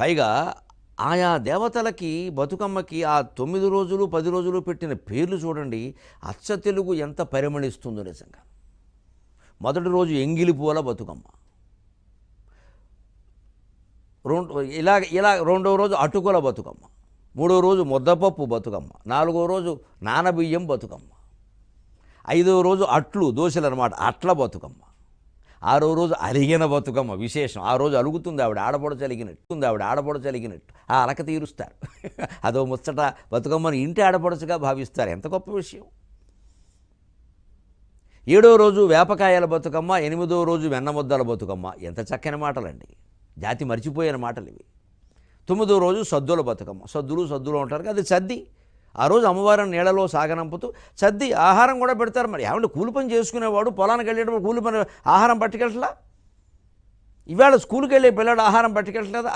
పైగా ఆయా దేవతలకి బతుకమ్మకి ఆ తొమ్మిది రోజులు పది రోజులు పెట్టిన పేర్లు చూడండి. అచ్చ తెలుగు ఎంత పరిమణిస్తుందో నిజంగా. మొదటి రోజు ఎంగిలి పూల బతుకమ్మ. రెండు ఇలా ఇలా రెండవ రోజు అటుకుల బతుకమ్మ. మూడో రోజు ముద్దపప్పు బతుకమ్మ. నాలుగో రోజు నానబియ్యం బతుకమ్మ. ఐదవ రోజు అట్లు దోశలు అనమాట అట్ల బతుకమ్మ. ఆరో రోజు అలిగిన బతుకమ్మ విశేషం. ఆ రోజు అలుగుతుంది ఆవిడ ఆడపడచ అలిగినట్టు ఉంది ఆవిడ ఆడపడచ అలిగినట్టు ఆ అలక తీరుస్తారు. అదో ముచ్చట బతుకమ్మను ఇంటి ఆడపడచగా భావిస్తారు. ఎంత గొప్ప విషయం. ఏడో రోజు వేపకాయల బతుకమ్మ ఎనిమిదో రోజు వెన్నముద్దల బతుకమ్మ. ఎంత చక్కని మాటలండి. జాతి మర్చిపోయిన మాటలు ఇవి. తొమ్మిదో రోజు సద్దుల బతుకమ్మ. సద్దులు సద్దులు ఉంటారు కదా, అది సద్ది. ఆ రోజు అమ్మవారిని నీళ్ళలో సాగనంపుతూ సద్ది ఆహారం కూడా పెడతారు మరి. ఏమంటే కూలి పని చేసుకునేవాడు పొలానికి వెళ్ళేటప్పుడు కూలి పని ఆహారం పట్టుకెళ్ళట్లా? ఇవాళ స్కూల్కి వెళ్ళే పిల్లాడు ఆహారం పట్టుకెళ్ళట్లేదా? అది